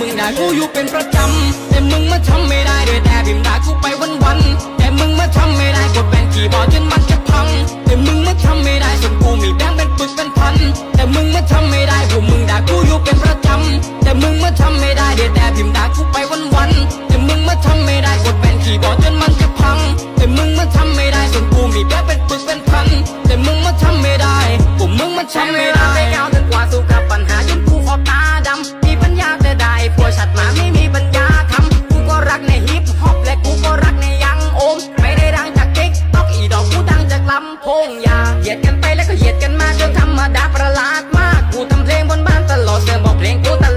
มึงด่ากูอยู่เป็นประจำแต่มึงมาทำไม่ได้เดี๋ยวแต่พิมด่ากูไปวันวันแต่มึงมาทำไม่ได้กดแบนขี่บอจนมันจะพังแต่มึงมาทำไม่ได้จนกูมีแบงเป็นปึกเป็นพันแต่มึงมาทำไม่ได้พวกมึงด่ากูอยู่เป็นประจำแต่มึงมาทำไม่ได้เดี๋ยวแต่พิมด่ากูไปวันวันแต่มึงมาทำไม่ได้กดแบนขี่บอจนมันจะพังแต่มึงมาทำไม่ได้จนกูมีแบงเป็นปึกเป็นพันแต่มึงมาทำไม่ได้พวกมึงมาทำไม่ได้ เหยียดกันไปแล้วก็เหยียดกันมาจนธรรมดาประหลาดมาก กูทำเพลงบนบ้านตลอดเธอบอกเพลงกูตลอด